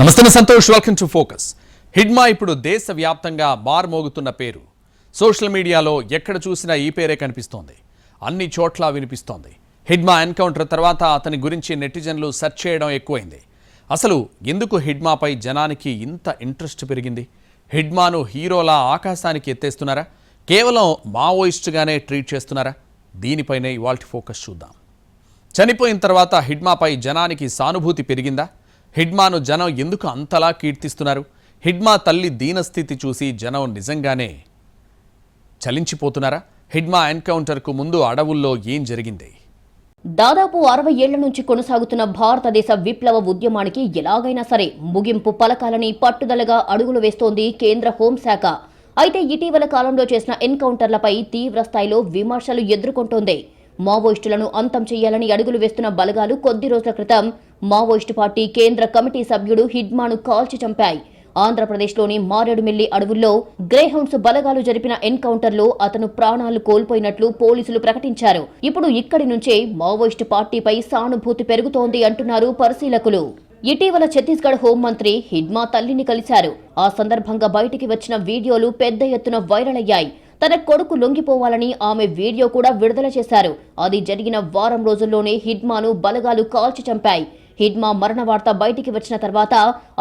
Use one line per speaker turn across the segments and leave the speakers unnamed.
నమస్తే Santosh. Welcome to focus Hidma ఇప్పుడు దేశవ్యాప్తంగా మారుమోగుతున్న పేరు. సోషల్ మీడియాలో ఎక్కడ చూసినా ఈ పేరే కనిపిస్తోంది. అన్ని చోట్ల వినిపిస్తోంది. హిడ్మా ఎన్కౌంటర్ తర్వాత అతని గురించి నెటిజన్లు సెర్చ్ చేయడం ఎక్కువైంది. అసలు ఎందుకు హిడ్మాపై జనానికి ఇంత ఇంట్రెస్ట్ పెరిగింది? హిడ్మాను హీరోలా ఆకాశానికి ఎత్తేస్తున్నారా? కేవలం మావోయిస్టుగానే ట్రీట్ చేస్తున్నారా? దీనిపైనే ఇవాల్టి ఫోకస్ చూద్దాం. చనిపోయిన తర్వాత హిడ్మాపై జనానికి సానుభూతి పెరిగిందా? హిడ్మాను జనం ఎందుకు అంతలా కీర్తిస్తున్నారు? హిడ్మా తల్లి దీనస్థితి చూసి జనం నిజంగానే చలించిపోతున్నారా? హిడ్మా ఎన్కౌంటర్కు ముందు అడవుల్లో ఏం జరిగింది?
దాదాపు అరవై ఏళ్ళ నుంచి కొనసాగుతున్న భారతదేశ విప్లవ ఉద్యమానికి ఎలాగైనా సరే ముగింపు పలకాలని పట్టుదలగా అడుగులు వేస్తోంది కేంద్ర హోంశాఖ. అయితే ఇటీవల కాలంలో చేసిన ఎన్కౌంటర్లపై తీవ్ర స్థాయిలో విమర్శలు ఎదుర్కొంటోంది. మావోయిస్టులను అంతం చేయాలని అడుగులు వేస్తున్న బలగాలు కొద్ది రోజుల క్రితం మావోయిస్టు పార్టీ కేంద్ర కమిటీ సభ్యుడు హిడ్మాను కాల్చి చంపాయి. ఆంధ్రప్రదేశ్లోని మారేడుమిల్లి అడవుల్లో గ్రేహౌండ్స్ బలగాలు జరిపిన ఎన్కౌంటర్లో అతను ప్రాణాలు కోల్పోయినట్లు పోలీసులు ప్రకటించారు. ఇప్పుడు ఇక్కడి నుంచే మావోయిస్టు పార్టీపై సానుభూతి పెరుగుతోంది అంటున్నారు పరిశీలకులు. ఇటీవల ఛత్తీస్గఢ్ హోంమంత్రి హిడ్మా తల్లిని కలిశారు. ఆ సందర్భంగా బయటికి వచ్చిన వీడియోలు పెద్ద ఎత్తున వైరల్ అయ్యాయి. తన కొడుకు లొంగిపోవాలని ఆమె వీడియో కూడా విడుదల చేశారు. అది జరిగిన వారం రోజుల్లోనే హిడ్మాను బలగాలు కాల్చి చంపాయి. హిడ్మా మరణ వార్త బయటికి వచ్చిన తర్వాత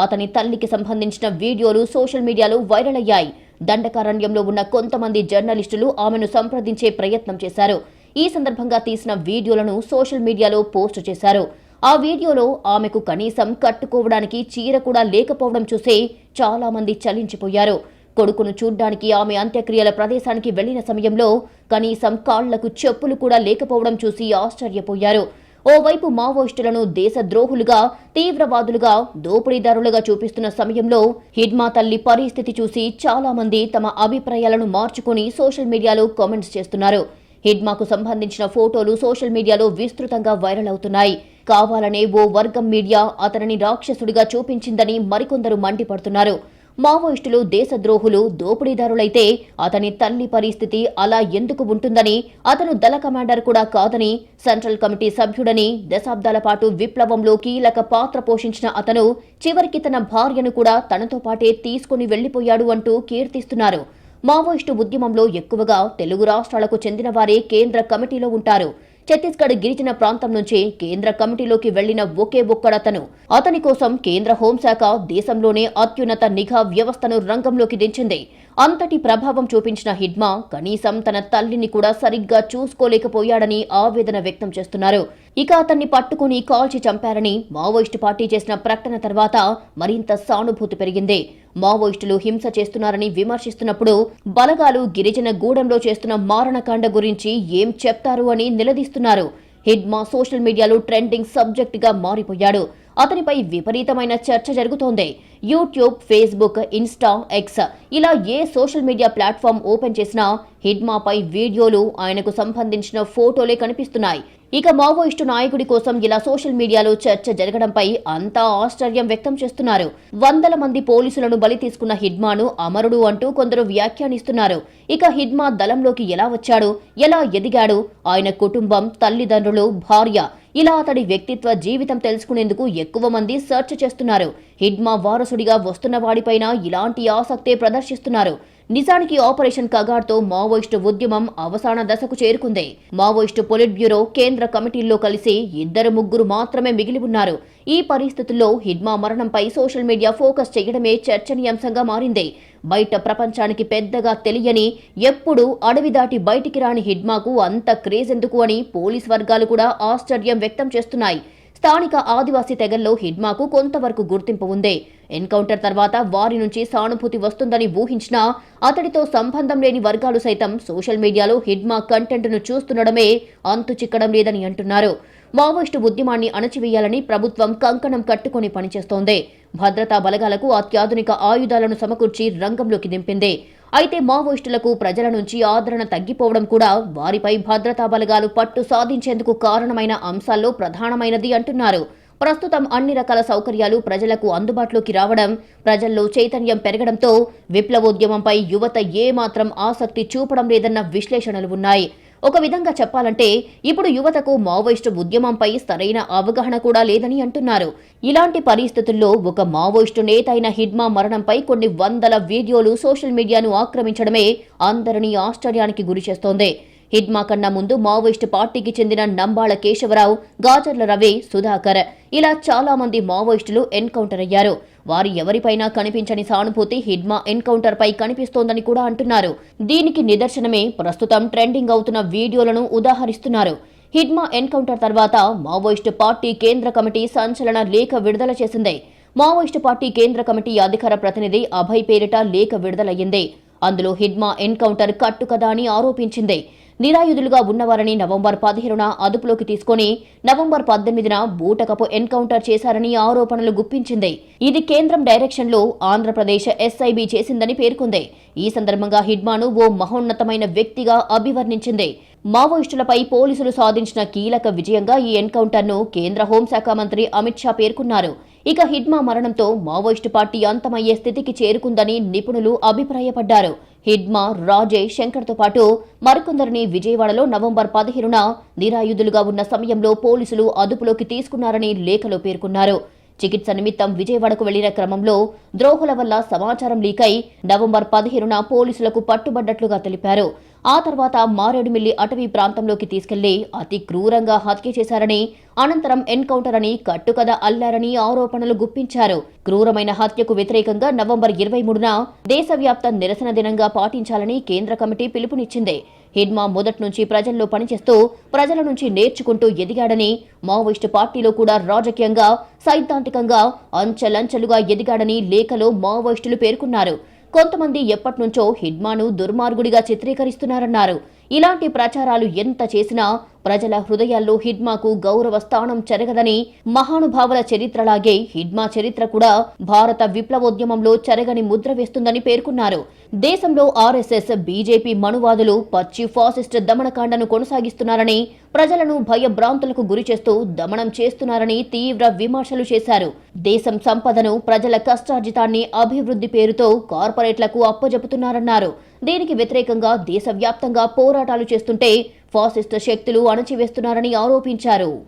అతని తల్లికి సంబంధించిన వీడియోలు సోషల్ మీడియాలో వైరల్ అయ్యాయి. దండకారణ్యంలో ఉన్న కొంతమంది జర్నలిస్టులు ఆమెను సంప్రదించే ప్రయత్నం చేశారు. ఈ సందర్భంగా తీసిన వీడియోలను సోషల్ మీడియాలో పోస్టు చేశారు. ఆ వీడియోలో ఆమెకు కనీసం కట్టుకోవడానికి చీర కూడా లేకపోవడం చూసి చాలా మంది చలించిపోయారు. కొడుకును చూడ్డానికి ఆమె అంత్యక్రియల ప్రదేశానికి వెళ్ళిన సమయంలో కనీసం కాళ్ళకు చెప్పులు కూడా లేకపోవడం చూసి ఆశ్చర్యపోయారు. ఓవైపు మావోయిస్టులను దేశద్రోహులుగా తీవ్రవాదులుగా దోపిడీదారులుగా చూపిస్తున్న సమయంలో హిడ్మా తల్లి పరిస్థితి చూసి చాలా మంది తమ అభిప్రాయాలను మార్చుకుని సోషల్ మీడియాలో కామెంట్స్ చేస్తున్నారు. హిడ్మాకు సంబంధించిన ఫోటోలు సోషల్ మీడియాలో విస్తృతంగా వైరల్ అవుతున్నాయి. కావాలనే ఓ వర్గం మీడియా అతనిని రాక్షసుడిగా చూపించిందని మరికొందరు మండిపడుతున్నారు. మావోయిస్టులు దేశద్రోహులు దోపిడీదారులైతే అతని తల్లి పరిస్థితి అలా ఎందుకు ఉంటుందని అతను దళ కమాండర్ కూడా కాదని సెంట్రల్ కమిటీ సభ్యుడని దశాబ్దాల పాటు విప్లవంలో కీలక పాత్ర పోషించిన అతను చివరికి తన భార్యను కూడా తనతో పాటే తీసుకుని వెళ్ళిపోయాడు అంటూ కీర్తిస్తున్నారు. మావోయిస్టు ఉద్యమంలో ఎక్కువగా తెలుగు రాష్ట్రాలకు చెందిన వారే కేంద్ర కమిటీలో ఉంటారు. ఛత్తీస్గఢ్ గిరిజన ప్రాంతం నుంచి కేంద్ర కమిటీలోకి వెళ్ళిన ఒకే ఒక్కడతను అతని కోసం కేంద్ర హోంశాఖ దేశంలోనే అత్యున్నత నిఘా వ్యవస్థను రంగంలోకి దించింది. అంతటి ప్రభావం చూపించిన హిడ్మా కనీసం తన తల్లిని కూడా సరిగ్గా చూసుకోలేకపోయాడని ఆవేదన వ్యక్తం చేస్తున్నారు. ఇక అతన్ని పట్టుకుని కాల్చి చంపారని మావోయిస్టు పార్టీ చేసిన ప్రకటన తర్వాత మరింత సానుభూతి పెరిగింది. మావోయిస్టులు హింస చేస్తున్నారని విమర్శిస్తున్నప్పుడు బలగాలు గిరిజన గూడెంలో చేస్తున్న మారణకాండ గురించి ఏం చెప్తారు అని నిలదీస్తున్నారు. హిడ్మా సోషల్ మీడియాలో ట్రెండింగ్ సబ్జెక్టుగా మారిపోయాడు. అతనిపై విపరీతమైన చర్చ జరుగుతోంది. యూట్యూబ్ ఫేస్బుక్ ఇన్స్టా ఎక్స్ ఇలా ఏ సోషల్ మీడియా ప్లాట్ఫామ్ ఓపెన్ చేసినా హిడ్మాపై వీడియోలు ఆయనకు సంబంధించిన ఫోటోలే కనిపిస్తున్నాయి. ఇక మావోయిస్టు నాయకుడి కోసం ఇలా సోషల్ మీడియాలో చర్చ జరగడంపై అంతా ఆశ్చర్యం వ్యక్తం చేస్తున్నారు. వందల మంది పోలీసులను బలి తీసుకున్న హిడ్మాను అమరుడు అంటూ కొందరు వ్యాఖ్యానిస్తున్నారు. ఇక హిడ్మా దళంలోకి ఎలా వచ్చాడు? ఎలా ఎదిగాడు? ఆయన కుటుంబం తల్లిదండ్రులు భార్య ఇలా అతడి వ్యక్తిత్వ జీవితం తెలుసుకునేందుకు ఎక్కువ మంది సెర్చ్ చేస్తున్నారు. హిడ్మా వారసుడిగా వస్తున్న వాడిపైన ఇలాంటి ఆసక్తే ప్రదర్శిస్తున్నారు. నిజానికి ఆపరేషన్ కగార్తో మావోయిస్టు ఉద్యమం అవసాన దశకు చేరుకుంది. మావోయిస్టు పొలిట్ బ్యూరో కేంద్ర కమిటీల్లో కలిసి ఇద్దరు ముగ్గురు మాత్రమే మిగిలి ఉన్నారు. ఈ పరిస్థితుల్లో హిడ్మా మరణంపై సోషల్ మీడియా ఫోకస్ చేయడమే చర్చనీయాంశంగా మారింది. బయట ప్రపంచానికి పెద్దగా తెలియని ఎప్పుడు అడవి దాటి బయటికి రాని హిడ్మాకు అంత క్రేజ్ ఎందుకు అని పోలీస్ వర్గాలు కూడా ఆశ్చర్యం వ్యక్తం చేస్తున్నాయి. స్థానిక ఆదివాసీ తెగల్లో హిడ్మాకు కొంతవరకు గుర్తింపు ఉంది. ఎన్కౌంటర్ తర్వాత వారి నుంచి సానుభూతి వస్తుందని ఊహించినా అతడితో సంబంధం లేని వర్గాలు సైతం సోషల్ మీడియాలో హిడ్మా కంటెంట్ను చూస్తుండడమే అంతు చిక్కడం లేదని అంటున్నారు. మావోయిస్టు ఉద్యమాన్ని అణచివేయాలని ప్రభుత్వం కంకణం కట్టుకుని పనిచేస్తోంది. భద్రతా బలగాలకు అత్యాధునిక ఆయుధాలను సమకూర్చి రంగంలోకి దింపింది. అయితే మావోయిస్టులకు ప్రజల నుంచి ఆదరణ తగ్గిపోవడం కూడా వారిపై భద్రతా బలగాలు పట్టు సాధించేందుకు కారణమైన అంశాల్లో ప్రధానమైనది అంటున్నారు. ప్రస్తుతం అన్ని రకాల సౌకర్యాలు ప్రజలకు అందుబాటులోకి రావడం ప్రజల్లో చైతన్యం పెరగడంతో విప్లవోద్యమంపై యువత ఏమాత్రం ఆసక్తి చూపడం లేదన్న విశ్లేషణలు ఉన్నాయి. ఒక విధంగా చెప్పాలంటే ఇప్పుడు యువతకు మావోయిస్టు ఉద్యమంపై సరైన అవగాహన కూడా లేదని అంటున్నారు. ఇలాంటి పరిస్థితుల్లో ఒక మావోయిస్టు నేత అయిన హిడ్మా మరణంపై కొన్ని వందల వీడియోలు సోషల్ మీడియాను ఆక్రమించడమే అందరినీ ఆశ్చర్యానికి గురిచేస్తోంది హిడ్మా కన్నా ముందు మావోయిస్టు పార్టీకి చెందిన నంబాళ కేశవరావు గాజర్ల రవి సుధాకర్ ఇలా చాలా మంది మావోయిస్టులు ఎన్కౌంటర్ అయ్యారు. వారు ఎవరిపైనా కనిపించని సానుభూతి హిడ్మా ఎన్కౌంటర్ పై కనిపిస్తోందని కూడా అంటున్నారు. దీనికి నిదర్శనమే ప్రస్తుతం ట్రెండింగ్ అవుతున్న వీడియోలను ఉదాహరిస్తున్నారు. హిడ్మా ఎన్కౌంటర్ తర్వాత మావోయిస్టు పార్టీ కేంద్ర కమిటీ సంచలన లేఖ విడుదల చేసింది. మావోయిస్టు పార్టీ కేంద్ర కమిటీ అధికార ప్రతినిధి అభయ్ పేరిట లేఖ విడుదలయ్యింది. అందులో హిడ్మా ఎన్కౌంటర్ కట్టుకదా అని ఆరోపించింది. నిరాయుధులుగా ఉన్నవారని నవంబర్ పదిహేనున అదుపులోకి తీసుకొని నవంబర్ పద్దెనిమిదిన బూటకపు ఎన్కౌంటర్ చేశారని ఆరోపణలు గుప్పించింది. ఇది కేంద్రం డైరెక్షన్లో ఆంధ్రప్రదేశ్ ఎస్ఐబి చేసిందని పేర్కొంది. ఈ సందర్భంగా హిడ్మాను ఓ మహోన్నతమైన వ్యక్తిగా అభివర్ణించింది. మావోయిస్టులపై పోలీసులు సాధించిన కీలక విజయంగా ఈ ఎన్కౌంటర్ను కేంద్ర హోంశాఖ మంత్రి అమిత్ షా పేర్కొన్నారు. ఇక హిడ్మా మరణంతో మావోయిస్టు పార్టీ అంతమయ్యే స్థితికి చేరుకుందని నిపుణులు అభిప్రాయపడ్డారు. హిడ్మా రాజే శంకర్తో పాటు మరికొందరిని విజయవాడలో నవంబర్ పదిహేనున నిరాయుధులుగా ఉన్న సమయంలో పోలీసులు అదుపులోకి తీసుకున్నారని లేఖలో పేర్కొన్నారు. చికిత్స నిమిత్తం విజయవాడకు వెళ్ళిన క్రమంలో ద్రోహుల వల్ల సమాచారం లీకై నవంబర్ పదిహేనున పోలీసులకు పట్టుబడ్డట్లుగా తెలిపారు. ఆ తర్వాత మారేడుమిల్లి అటవీ ప్రాంతంలోకి తీసుకెళ్ళి అతి క్రూరంగా హత్య చేశారని అనంతరం ఎన్కౌంటర్ అని కట్టుకథ అల్లారని ఆరోపణలు గుప్పించారు. క్రూరమైన హత్యకు వ్యతిరేకంగా నవంబర్ ఇరవై మూడున దేశవ్యాప్త నిరసన దినంగా పాటించాలని కేంద్ర కమిటీ పిలుపునిచ్చింది. హిడ్మా మొదటి నుంచి ప్రజల్లో పనిచేస్తూ ప్రజల నుంచి నేర్చుకుంటూ ఎదిగాడని మావోయిస్టు పార్టీలో కూడా రాజకీయంగా సైద్ధాంతికంగా అంచెలంచెలుగా ఎదిగాడని లేఖలో మావోయిస్టులు పేర్కొన్నారు. కొంతమంది ఎప్పటినుంచో హిడ్మాను దుర్మార్గుడిగా చిత్రీకరిస్తున్నారన్నారు. ఇలాంటి ప్రచారాలు ఎంత చేసినా ప్రజల హృదయాల్లో హిడ్మాకు గౌరవ స్థానం చెరగదని మహానుభావుల చరిత్రలాగే హిడ్మా చరిత్ర కూడా భారత విప్లవోద్యమంలో చెరగని ముద్ర వేస్తుందని పేర్కొన్నారు. దేశంలో ఆర్ఎస్ఎస్ బీజేపీ మనువాదులు పచ్చి ఫాసిస్ట్ దమనకాండను కొనసాగిస్తున్నారని ప్రజలను భయభ్రాంతులకు గురి చేస్తూ దమనం చేస్తున్నారని తీవ్ర విమర్శలు చేశారు. దేశం సంపదను ప్రజల కష్టార్జితాన్ని అభివృద్ధి పేరుతో కార్పొరేట్లకు అప్పజెపుతున్నారన్నారు. దీనికి వ్యతిరేకంగా దేశవ్యాప్తంగా పోరాటాలు చేస్తుంటే ఫాసిస్ట్ శక్తులు అణచివేస్తున్నారని ఆరోపించారు.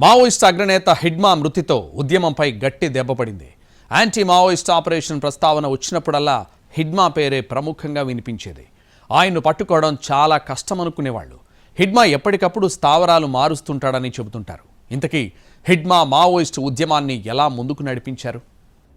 మావోయిస్ట్ అగ్రనేత హిడ్మా మృతితో ఉద్యమంపై గట్టి దెబ్బపడింది యాంటీ మావోయిస్ట్ ఆపరేషన్ ప్రస్తావన వచ్చినప్పుడల్లా హిడ్మా పేరే ప్రముఖంగా వినిపించేది. ఆయన్ను పట్టుకోవడం చాలా కష్టమనుకునేవాళ్ళు. హిడ్మా ఎప్పటికప్పుడు స్థావరాలు మారుస్తుంటాడని చెబుతుంటారు. ఇంతకీ హిడ్మా మావోయిస్ట్ ఉద్యమాన్ని ఎలా ముందుకు నడిపించారు?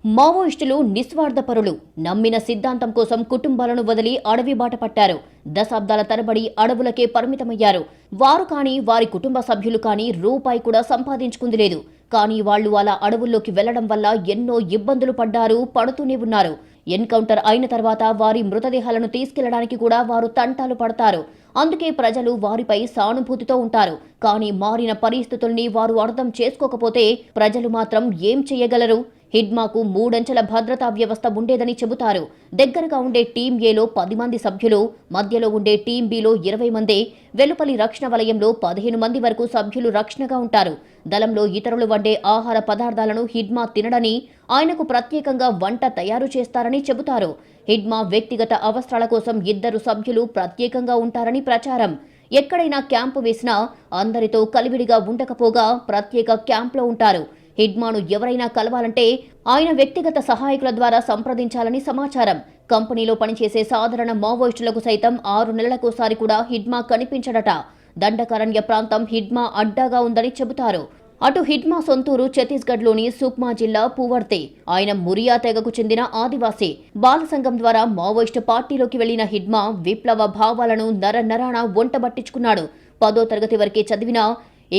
మావోయిస్టులు నిస్వార్థపరులు. నమ్మిన సిద్ధాంతం కోసం కుటుంబాలను వదిలి అడవి బాట పట్టారు. దశాబ్దాల తరబడి అడవులకే పరిమితమయ్యారు. వారు కానీ వారి కుటుంబ సభ్యులు కానీ రూపాయి కూడా సంపాదించుకుంది లేదు. కానీ వాళ్ళు అలా అడవుల్లోకి వెళ్ళడం వల్ల ఎన్నో ఇబ్బందులు పడ్డారు పడుతూనే ఉన్నారు. ఎన్కౌంటర్ అయిన తర్వాత వారి మృతదేహాలను తీసుకెళ్ళడానికి కూడా వారు తంటాలు పడతారు. అందుకే ప్రజలు వారిపై సానుభూతితో ఉంటారు. కానీ మారిన పరిస్థితుల్ని వారు అర్థం చేసుకోకపోతే ప్రజలు మాత్రం ఏం చేయగలరు? హిడ్మాకు మూడంచెల భద్రతా వ్యవస్థ ఉండేదని చెబుతారు. దగ్గరగా ఉండే టీం ఏలో పది మంది సభ్యులు మధ్యలో ఉండే టీం బిలో ఇరవై మంది వెలుపలి రక్షణ వలయంలో పదిహేను మంది వరకు సభ్యులు రక్షణగా ఉంటారు. దళంలో ఇతరులు వండే ఆహార పదార్థాలను హిడ్మా తినడని ఆయనకు ప్రత్యేకంగా వంట తయారు చేస్తారని చెబుతారు. హిడ్మా వ్యక్తిగత అవసరాల కోసం ఇద్దరు సభ్యులు ప్రత్యేకంగా ఉంటారని ప్రచారం. ఎక్కడైనా క్యాంపు వేసినా అందరితో కలివిడిగా ఉండకపోగా ప్రత్యేక క్యాంప్లో ఉంటారు. హిడ్మాను ఎవరైనా కలవాలంటే ఆయన వ్యక్తిగత సహాయకుల ద్వారా సంప్రదించాలని సమాచారం. కంపెనీలో పనిచేసే సాధారణ మావోయిస్టులకు సైతం ఆరు నెలలకోసారి కూడా హిడ్మా కనిపించడట. దండకారణ్య ప్రాంతం హిడ్మా అడ్డాగా ఉందని చెబుతారు. అటు హిడ్మా సొంతూరు ఛత్తీస్గఢ్లోని సుక్మా జిల్లా పూవర్తి. ఆయన మురియా తెగకు చెందిన ఆదివాసీ. బాల సంఘం ద్వారా మావోయిస్టు పార్టీలోకి వెళ్ళిన హిడ్మా విప్లవ భావాలను నర నరాన వంటబట్టించుకున్నాడు పదో తరగతి వరకే చదివినా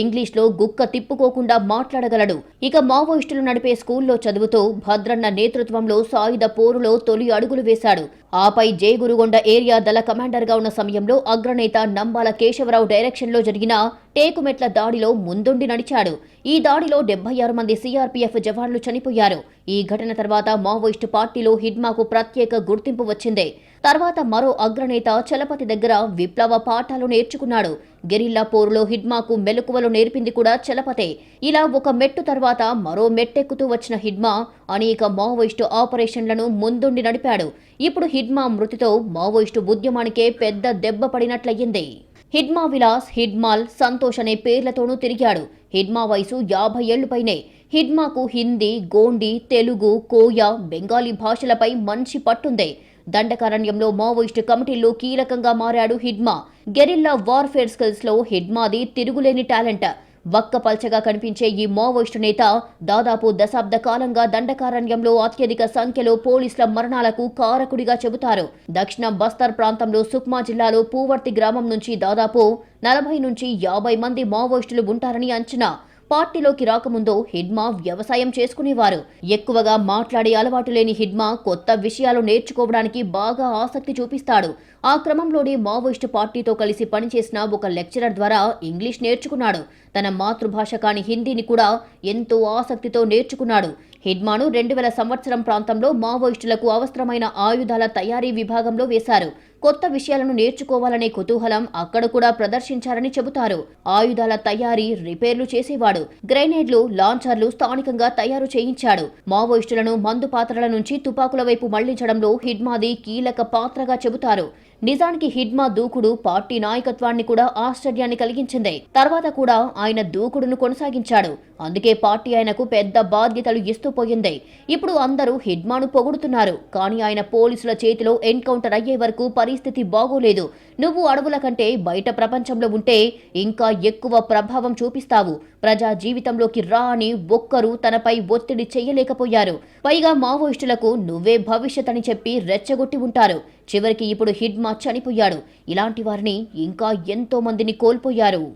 ఇంగ్లీష్లో గుక్క తిప్పుకోకుండా మాట్లాడగలడు. ఇక మావోయిస్టులు నడిపే స్కూల్లో చదువుతూ భద్రన్న నేతృత్వంలో సాయుధ పోరులో తొలి అడుగులు వేశాడు. ఆపై జయగురుగొండ ఏరియా దళ కమాండర్గా ఉన్న సమయంలో అగ్రనేత నంబాల కేశవరావు డైరెక్షన్లో జరిగిన టేకుమెట్ల దాడిలో ముందుండి నడిచాడు. ఈ దాడిలో డెబ్బై ఆరు మంది సీఆర్పీఎఫ్ జవాన్లు చనిపోయారు. ఈ ఘటన తర్వాత మావోయిస్టు పార్టీలో హిడ్మాకు ప్రత్యేక గుర్తింపు వచ్చింది. తర్వాత మరో అగ్రనేత చలపతి దగ్గర విప్లవ పాఠాలు నేర్చుకున్నాడు. గెరిల్లా పోరులో హిడ్మాకు మెలకువలు నేర్పింది కూడా చలపతే. ఇలా ఒక మెట్టు తర్వాత మరో మెట్టెక్కుతూ వచ్చిన హిడ్మా అనేక మావోయిస్టు ఆపరేషన్లను ముందుండి నడిపాడు. ఇప్పుడు హిడ్మా మృతితో మావోయిస్టు ఉద్యమానికే పెద్ద దెబ్బ పడినట్లయింది హిడ్మా విలాస్ హిడ్మాల్ సంతోష్ అనే పేర్లతోనూ తిరిగాడు. హిడ్మా వయసు యాభై ఏళ్ళుపైనే హిడ్మాకు హిందీ గోండి తెలుగు కోయా బెంగాలీ భాషలపై మంచి పట్టుంది. దండకారణ్యంలో మావోయిస్టు కమిటీల్లో కీలకంగా మారాడు హిడ్మా. గెరిల్లా వార్ఫేర్ స్కిల్స్లో హిడ్మాది తిరుగులేని టాలెంట్. వక్కపల్చగా కనిపించే ఈ మావోయిస్టు నేత దాదాపు దశాబ్ద కాలంగా దండకారణ్యంలో అత్యధిక సంఖ్యలో పోలీసుల మరణాలకు కారకుడిగా చెబుతారు. దక్షిణ బస్తర్ ప్రాంతంలో సుక్మా జిల్లాలో పూవర్తి గ్రామం నుంచి దాదాపు నలభై నుంచి యాభై మంది మావోయిస్టులు ఉంటారని అంచనా. పార్టీలోకి రాకముందు హిడ్మా వ్యవసాయం చేసుకునేవారు. ఎక్కువగా మాట్లాడే అలవాటు లేని హిడ్మా కొత్త విషయాలు నేర్చుకోవడానికి బాగా ఆసక్తి చూపిస్తాడు. ఆ క్రమంలోనే మావోయిస్టు పార్టీతో కలిసి పనిచేసిన ఒక లెక్చరర్ ద్వారా ఇంగ్లీష్ నేర్చుకున్నాడు. తన మాతృభాష కాని హిందీని కూడా ఎంతో ఆసక్తితో నేర్చుకున్నాడు. హిడ్మాను రెండు వేల సంవత్సరం ప్రాంతంలో మావోయిస్టులకు అవసరమైన ఆయుధాల తయారీ విభాగంలో వేశారు. కొత్త విషయాలను నేర్చుకోవాలనే కుతూహలం అక్కడ కూడా ప్రదర్శించారని చెబుతారు. ఆయుధాల తయారీ రిపేర్లు చేసేవాడు గ్రెనేడ్లు లాంచర్లు స్థానికంగా తయారు చేయించాడు. మావోయిస్టులను మందు పాత్రల నుంచి తుపాకుల వైపు మళ్ళించడంలో హిడ్మాది కీలక పాత్రగా చెబుతారు. నిజానికి హిడ్మా దూకుడు పార్టీ నాయకత్వాన్ని కూడా ఆశ్చర్యాన్ని కలిగించింది. తర్వాత కూడా ఆయన దూకుడును కొనసాగించాడు. అందుకే పార్టీ ఆయనకు పెద్ద బాధ్యతలు ఇస్తూ పోయింది. ఇప్పుడు అందరూ హిడ్మాను పొగుడుతున్నారు. కానీ ఆయన పోలీసుల చేతిలో ఎన్కౌంటర్ అయ్యే వరకు పరిస్థితి బాగోలేదు. నువ్వు అడవుల కంటే బయట ప్రపంచంలో ఉంటే ఇంకా ఎక్కువ ప్రభావం చూపిస్తావు. ప్రజా జీవితంలోకి రా అని ఒక్కరూ తనపై ఒత్తిడి చేయలేకపోయారు. పైగా మావోయిస్టులకు నువ్వే భవిష్యత్ అని చెప్పి రెచ్చగొట్టి ఉంటారు. చివరికి ఇప్పుడు హిడ్మా చనిపోయాడు. ఇలాంటి వారిని ఇంకా ఎంతో మందిని కోల్పోయారు.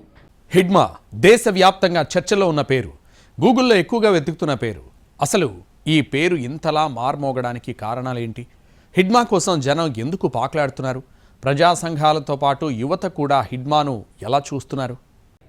హిడ్మా దేశవ్యాప్తంగా చర్చలో ఉన్న పేరు. గూగుల్లో ఎక్కువగా వెతుకుతున్న పేరు. అసలు ఈ పేరు ఇంతలా మార్మోగడానికి కారణాలేంటి? హిడ్మా కోసం జనం ఎందుకు పాకులాడుతున్నారు? ప్రజా సంఘాలతో పాటు యువత కూడా హిడ్మాను ఎలా చూస్తున్నారు?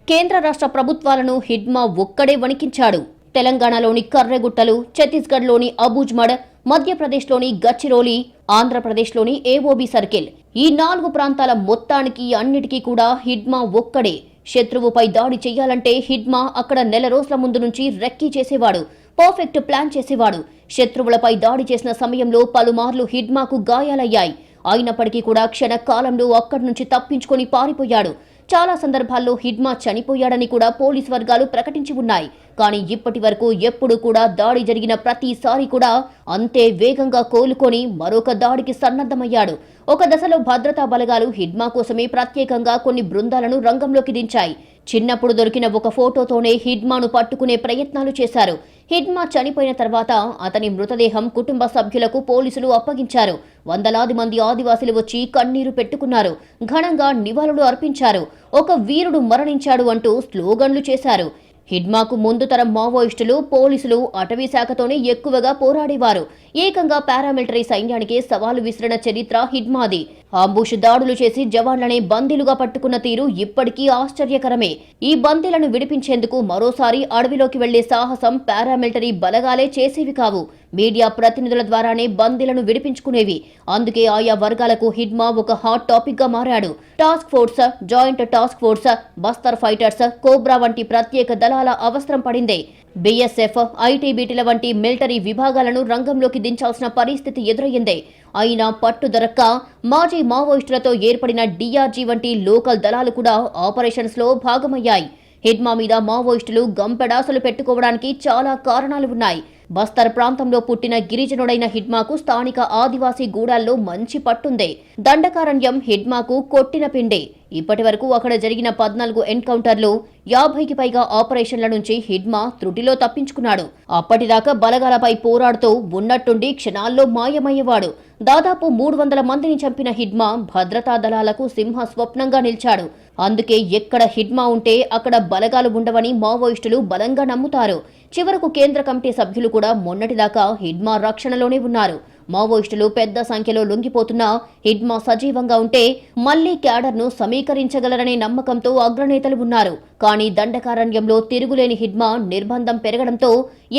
కేంద్ర రాష్ట్ర ప్రభుత్వాలను హిడ్మా ఒక్కడే వణికించాడు. తెలంగాణలోని కర్రెగుట్టలు ఛత్తీస్గఢ్లోని అబూజ్మడ్ మధ్యప్రదేశ్లోని గచ్చిరోలి ఆంధ్రప్రదేశ్లోని ఏఓబి సర్కిల్ ఈ నాలుగు ప్రాంతాల మొత్తానికి అన్నిటికీ కూడా హిడ్మా ఒక్కడే. శత్రువుపై దాడి చేయాలంటే హిడ్మా అక్కడ నెల రోజుల ముందు నుంచి రెక్కీ చేసేవాడు పర్ఫెక్ట్ ప్లాన్ చేసేవాడు. శత్రువులపై దాడి చేసిన సమయంలో పలుమార్లు హిడ్మాకు గాయాలయ్యాయి. అయినప్పటికీ కూడా క్షణకాలంలో అక్కడి నుంచి తప్పించుకొని పారిపోయాడు. చాలా సందర్భాల్లో హిడ్మా చనిపోయాడని కూడా పోలీస్ వర్గాలు ప్రకటించి ఉన్నాయి. కానీ ఇప్పటి వరకు ఎప్పుడు కూడా దాడి జరిగిన ప్రతిసారి కూడా అంతే వేగంగా కోలుకొని మరొక దాడికి సన్నద్ధమయ్యాడు. ఒక దశలో భద్రతా బలగాలు హిడ్మా కోసమే ప్రత్యేకంగా కొన్ని బృందాలను రంగంలోకి దించాయి. చిన్నప్పుడు దొరికిన ఒక ఫోటోతోనే హిడ్మాను పట్టుకునే ప్రయత్నాలు చేశారు. హిడ్మా చనిపోయిన తర్వాత అతని మృతదేహం కుటుంబ సభ్యులకు పోలీసులు అప్పగించారు. వందలాది మంది ఆదివాసులు వచ్చి కన్నీరు పెట్టుకున్నారు. ఘనంగా నివాళులు అర్పించారు. ఒక వీరుడు మరణించాడు అంటూ స్లోగన్లు చేశారు. హిడ్మాకు ముందు తరం మావోయిస్టులు పోలీసులు అటవీ శాఖతోనే ఎక్కువగా పోరాడేవారు. ఏకంగా పారామిలిటరీ సైన్యానికి సవాలు విసిరిన చరిత్ర హిడ్మాది. అంబుష్ దాడులు చేసి జవాన్లనే బందీలుగా పట్టుకున్న తీరు ఇప్పటికీ ఆశ్చర్యకరమే. ఈ బందీలను విడిపించేందుకు మరోసారి అడవిలోకి వెళ్ళే సాహసం పారామిలిటరీ బలగాలే చేసేవి కావు. మీడియా ప్రతినిధుల ద్వారానే బందీలను విడిపించుకునేవి. అందుకే ఆయా వర్గాలకు హిడ్మా ఒక హాట్ టాపిక్గా మారాడు. Task force joint task force Bastar fighters Cobra వంటి ప్రత్యేక దళాలు అవసరం పడింది. బీఎస్ఎఫ్ ఐటీబీటీల వంటి మిలిటరీ విభాగాలను రంగంలోకి దించాల్సిన పరిస్థితి ఎదురయ్యింది. అయినా పట్టు దొరక్క మాజీ మావోయిస్టులతో ఏర్పడిన డీఆర్జీ వంటి లోకల్ దళాలు కూడా ఆపరేషన్స్లో భాగమయ్యాయి. హిడ్మా మీద మావోయిస్టులు గంపెడాసలు పెట్టుకోవడానికి చాలా కారణాలు ఉన్నాయి. బస్తర్ ప్రాంతంలో పుట్టిన గిరిజనుడైన హిడ్మాకు స్థానిక ఆదివాసీ గూడాల్లో మంచి పట్టుంది. దండకారణ్యం హిడ్మాకు కొట్టిన పిండే. ఇప్పటి వరకు అక్కడ జరిగిన పద్నాలుగు ఎన్కౌంటర్లు యాభైకి పైగా ఆపరేషన్ల నుంచి హిడ్మా త్రుటిలో తప్పించుకున్నాడు. అప్పటిదాకా బలగాలపై పోరాడుతూ ఉన్నట్టుండి క్షణాల్లో మాయమయ్యేవాడు. దాదాపు మూడు వందల మందిని చంపిన హిడ్మా భద్రతా దళాలకు సింహ స్వప్నంగా నిలిచాడు. అందుకే ఎక్కడ హిడ్మా ఉంటే అక్కడ బలగాలు ఉండవని మావోయిస్టులు బలంగా నమ్ముతారు. చివరకు కేంద్ర కమిటీ సభ్యులు కూడా మొన్నటిదాకా హిడ్మా రక్షణలోనే ఉన్నారు. మావోయిస్టులు పెద్ద సంఖ్యలో లొంగిపోతున్న హిడ్మా సజీవంగా ఉంటే మళ్ళీ క్యాడర్ను సమీకరించగలరనే నమ్మకంతో అగ్రనేతలు ఉన్నారు. కానీ దండకారణ్యంలో తిరుగులేని హిడ్మా నిర్బంధం పెరగడంతో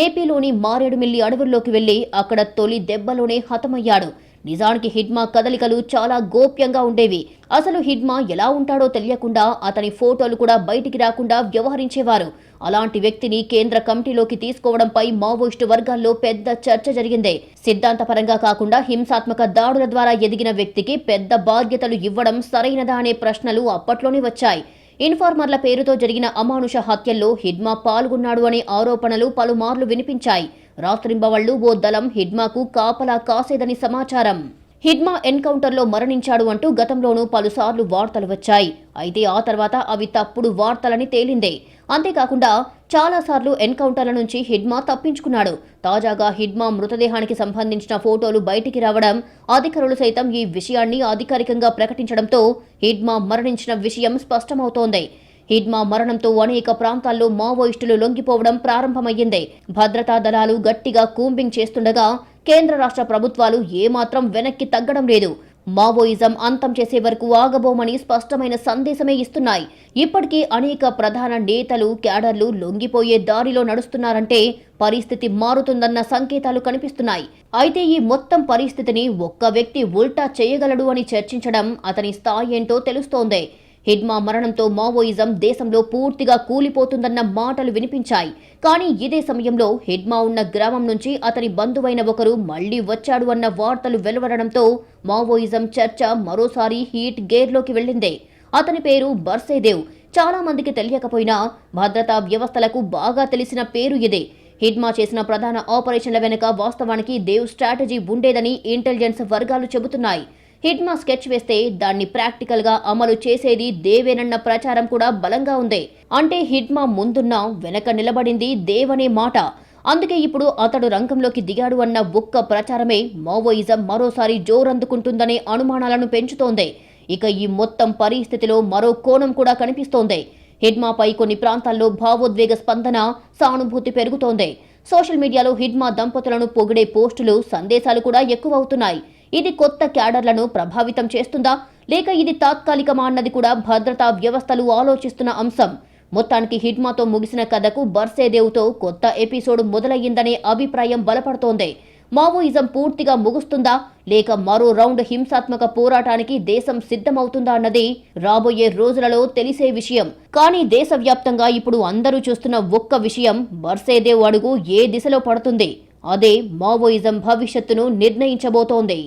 ఏపీలోని మారేడుమిల్లి అడవుల్లోకి వెళ్ళి అక్కడ తొలి దెబ్బలోనే హతమయ్యాడు. నిజానికి హిడ్మా కదలికలు చాలా గోప్యంగా ఉండేవి. అసలు హిడ్మా ఎలా ఉంటాడో తెలియకుండా అతని ఫోటోలు కూడా బయటికి రాకుండా వ్యవహరించేవారు. అలాంటి వ్యక్తిని కేంద్ర కమిటీలోకి తీసుకోవడంపై మావోయిస్టు వర్గాల్లో పెద్ద చర్చ జరిగింది. సిద్ధాంతపరంగా కాకుండా హింసాత్మక దాడుల ద్వారా ఎదిగిన వ్యక్తికి పెద్ద బాధ్యతలు ఇవ్వడం సరైనదా అనే ప్రశ్నలు అప్పట్లోనే వచ్చాయి. ఇన్ఫార్మర్ల పేరుతో జరిగిన అమానుష హత్యల్లో హిడ్మా పాల్గొన్నాడు అనే ఆరోపణలు పలుమార్లు వినిపించాయి. రాత్రింబవళ్ళు ఓ దళం హిడ్మాకు కాపలా కాసేదని సమాచారం. హిడ్మా ఎన్కౌంటర్లో మరణించాడు అంటూ గతంలోనూ పలుసార్లు వార్తలు వచ్చాయి. అయితే ఆ తర్వాత అవి తప్పుడు వార్తలని తేలిందే. అంతేకాకుండా చాలాసార్లు ఎన్కౌంటర్ల నుంచి హిడ్మా తప్పించుకున్నాడు. తాజాగా హిడ్మా మృతదేహానికి సంబంధించిన ఫోటోలు బయటికి రావడం అధికారులు సైతం ఈ విషయాన్ని అధికారికంగా ప్రకటించడంతో హిడ్మా మరణించిన విషయం స్పష్టమవుతోంది. హిడ్మా మరణంతో అనేక ప్రాంతాల్లో మావోయిస్టులు లొంగిపోవడం ప్రారంభమయ్యింది. భద్రతా దళాలు గట్టిగా కూంబింగ్ చేస్తుండగా కేంద్ర రాష్ట్ర ప్రభుత్వాలు ఏమాత్రం వెనక్కి తగ్గడం లేదు. మావోయిజం అంతం చేసే వరకు ఆగబోమని స్పష్టమైన సందేశమే ఇస్తున్నాయి. ఇప్పటికీ అనేక ప్రధాన నేతలు క్యాడర్లు లొంగిపోయే దారిలో నడుస్తున్నారంటే పరిస్థితి మారుతుందన్న సంకేతాలు కనిపిస్తున్నాయి. అయితే ఈ మొత్తం పరిస్థితిని ఒక్క వ్యక్తి ఉల్టా చేయగలడు అని చర్చించడం అతని స్థాయి ఏంటో తెలుస్తోంది. హిడ్మా మరణంతో మావోయిజం దేశంలో పూర్తిగా కూలిపోతుందన్న మాటలు వినిపించాయి. కానీ ఇదే సమయంలో హిడ్మా ఉన్న గ్రామం నుంచి అతని బంధువైన ఒకరు మళ్ళీ వచ్చాడు అన్న వార్తలు వెలువడడంతో మావోయిజం చర్చ మరోసారి హీట్ గేర్లోకి వెళ్ళింది. అతని పేరు బర్సేదేవ్. చాలా మందికి తెలియకపోయినా భద్రతా వ్యవస్థలకు బాగా తెలిసిన పేరు ఇదే. హిడ్మా చేసిన ప్రధాన ఆపరేషన్ల వెనుక వాస్తవానికి దేవ్ స్ట్రాటజీ ఉండేదని ఇంటెలిజెన్స్ వర్గాలు చెబుతున్నాయి. హిడ్మా స్కెచ్ వేస్తే దాన్ని ప్రాక్టికల్గా అమలు చేసేది దేవేనన్న ప్రచారం కూడా బలంగా ఉంది. అంటే హిడ్మా ముందున్న వెనక నిలబడింది దేవనే మాట. అందుకే ఇప్పుడు అతడు రంగంలోకి దిగాడు అన్న ఒక్క ప్రచారమే మావోయిజం మరోసారి జోరందుకుంటుందనే అనుమానాలను పెంచుతోంది. ఇక ఈ మొత్తం పరిస్థితిలో మరో కోణం కూడా కనిపిస్తోంది. హిడ్మాపై కొన్ని ప్రాంతాల్లో భావోద్వేగ స్పందన సానుభూతి పెరుగుతోంది. సోషల్ మీడియాలో హిడ్మా దంపతులను పొగిడే పోస్టులు సందేశాలు కూడా ఎక్కువవుతున్నాయి. ఇది కొత్త క్యాడర్లను ప్రభావితం చేస్తుందా? లేక ఇది తాత్కాలికమా అన్నది కూడా భద్రతా వ్యవస్థలు ఆలోచిస్తున్న అంశం. మొత్తానికి హిడ్మాతో ముగిసిన కథకు బర్సేదేవ్తో కొత్త ఎపిసోడ్ మొదలయ్యిందనే అభిప్రాయం బలపడుతోంది. మావోయిజం పూర్తిగా ముగుస్తుందా? లేక మరో రౌండ్ హింసాత్మక పోరాటానికి దేశం సిద్ధమవుతుందా అన్నది రాబోయే రోజులలో తెలిసే విషయం. కానీ దేశవ్యాప్తంగా ఇప్పుడు అందరూ చూస్తున్న ఒక్క విషయం బర్సేదేవ్ అడుగు ఏ దిశలో పడుతుంది? అదే మావోయిజం భవిష్యత్తును నిర్ణయించబోతోంది.